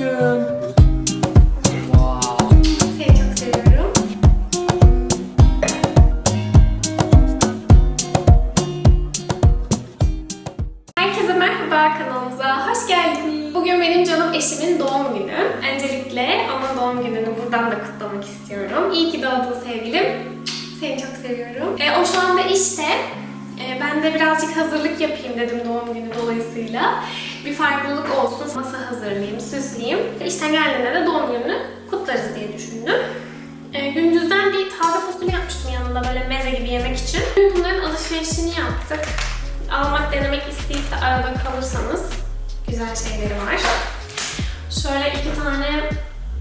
Seviyorum. Herkese merhaba kanalımıza hoş geldiniz. Bugün benim canım eşimin doğum günü. Öncelikle onun doğum gününü buradan da kutlamak istiyorum. İyi ki doğdun sevgilim. Seni çok seviyorum. E, o şu anda işte. E, ben de birazcık hazırlık yapayım dedim doğum günü dolayısıyla. Bir farklılık olsun. Masa hazırlayayım, süsleyeyim. İşten geldiğinde de doğum gününü kutlarız diye düşündüm. E, gündüzden bir taze fasulye yapmıştım yanında böyle meze gibi yemek için. Dün bunların alışverişini yaptık. Almak, denemek isteyip de arada kalırsanız güzel şeyleri var. Şöyle iki tane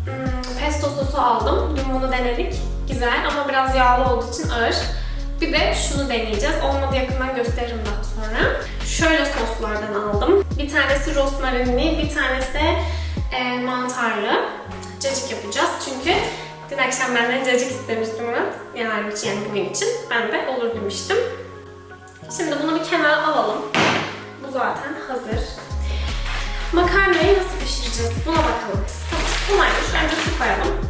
hmm, pesto sosu aldım. Dün bunu denedik. Güzel ama biraz yağlı olduğu için ağır. Bir de şunu deneyeceğiz. Olmadı yakından gösteririm daha sonra. Şöyle soslardan aldım. Bir tanesi rosmarinli, bir tanesi de e, mantarlı. Cacık yapacağız çünkü dün akşam benden cacık istemiştim Murat. Yarın için yani bugün için. Ben de olur demiştim. Şimdi bunu bir kenara alalım. Bu zaten hazır. Makarnayı nasıl pişireceğiz? Buna bakalım. Tamam, kolaymış. Önce su koyalım.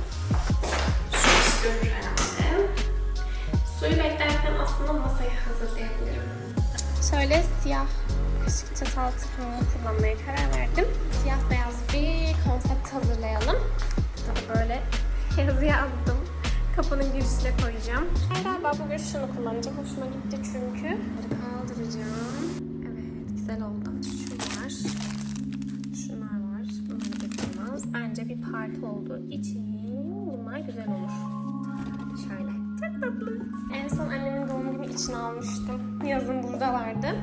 İş görür herhalde. Suyu beklerken aslında masayı hazırlayabilirim. Şöyle siyah kaşık çatal tıkımını kullanmaya karar verdim. Kapının girişine koyacağım. Ben galiba bugün şunu kullanacağım. Hoşuma gitti çünkü. Bunları kaldıracağım. Evet güzel oldu. Şu var. Şunlar var. Bunları dokunmaz. Bence bir parti olduğu için bunlar güzel olur. Şöyle. Çok tatlı. En son annemin doğum günü için almıştım. Yazın buradalardı. Şöyle.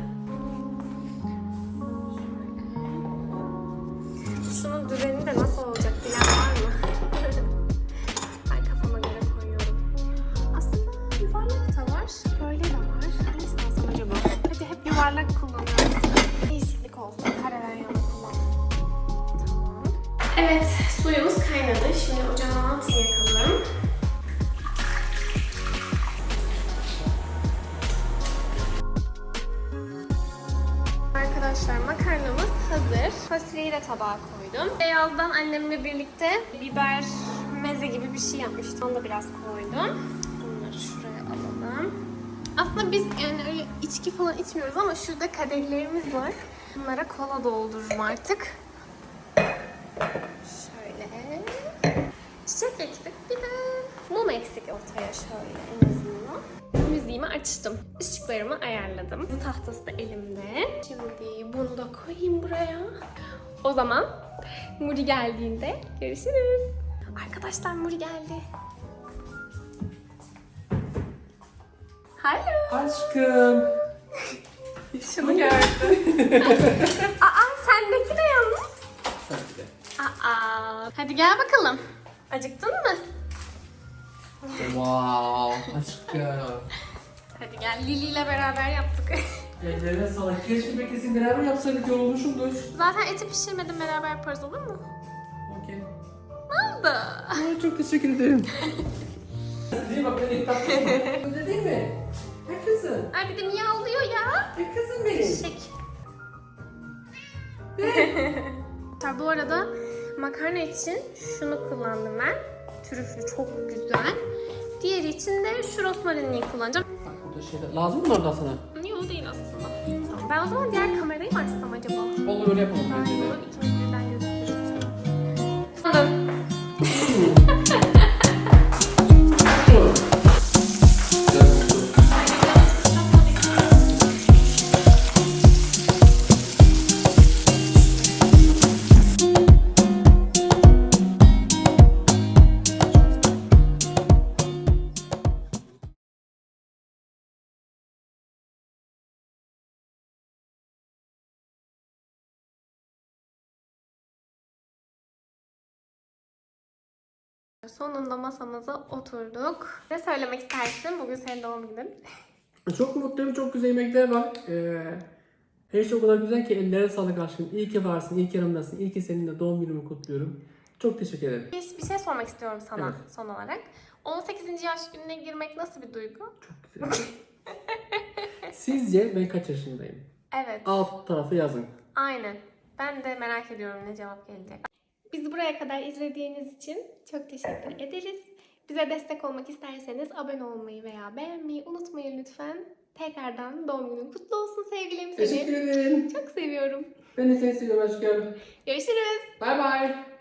Şunun düzeni de nasıl yuvarlak kullanıyoruz. Değişiklik olsun. Kareler. Evet, suyumuz kaynadı. Şimdi ocağın altını yakalım. Arkadaşlar makarnamız hazır. Fasulyeyi de tabağa koydum. Beyazdan annemle birlikte biber meze gibi bir şey yapmıştım. Onu da biraz koydum. Bunları şuraya alalım. Aslında biz yani öyle içki falan içmiyoruz ama şurada kadehlerimiz var. Bunlara kola doldururum artık. Şöyle. Çiçek eksik bir de mum eksik ortaya şöyle en azından. Müziğimi açtım. Işıklarımı ayarladım. Bu tahtası da elimde. Şimdi bunu da koyayım buraya. O zaman Muri geldiğinde görüşürüz. Arkadaşlar Muri geldi. Hello. Aşkım. Şunu gördüm. Aa sendeki de yalnız. Sen de. Aa. Hadi gel bakalım. Acıktın mı? Wow. Aşkım. Hadi gel Lili ile beraber yaptık. Ellerine sağlık. Keşke beklesin beraber yapsaydık yorulmuşumdur. Zaten eti pişirmedim beraber yaparız olur mu? Okey. Ne oldu? Aa, çok teşekkür ederim. Değil bak beni tatlı. Öyle değil mi? Ne kızım? Ay bir de miyavlıyor ya. Ne kızım benim? Şek. Bu arada makarna için şunu kullandım ben. Trüflü çok güzel. Diğeri için de şu rosmarinliği kullanacağım. Bak burada şeyler. Lazım mı orada sana? Yok değil aslında. Tamam. Ben o zaman diğer kamerayı mı açsam acaba? Olur öyle yapalım bence de. Sonunda masamıza oturduk. Ne söylemek istersin? Bugün senin doğum günün. Çok mutluyum, çok güzel yemekler var. Ee, her şey o kadar güzel ki ellerine sağlık aşkım. İyi ki varsın, iyi ki yanımdasın. İyi ki seninle doğum günümü kutluyorum. Çok teşekkür ederim. Bir, bir şey sormak istiyorum sana Evet. son olarak. 18. yaş gününe girmek nasıl bir duygu? Çok güzel. Sizce ben kaç yaşındayım? Evet. Alt tarafı yazın. Aynen. Ben de merak ediyorum ne cevap gelecek. Bizi buraya kadar izlediğiniz için çok teşekkür ederiz. Bize destek olmak isterseniz abone olmayı veya beğenmeyi unutmayın lütfen. Tekrardan doğum günün kutlu olsun sevgilim Teşekkür seni. ederim. Çok seviyorum. Ben de seni seviyorum aşkım. Görüşürüz. Bay bay.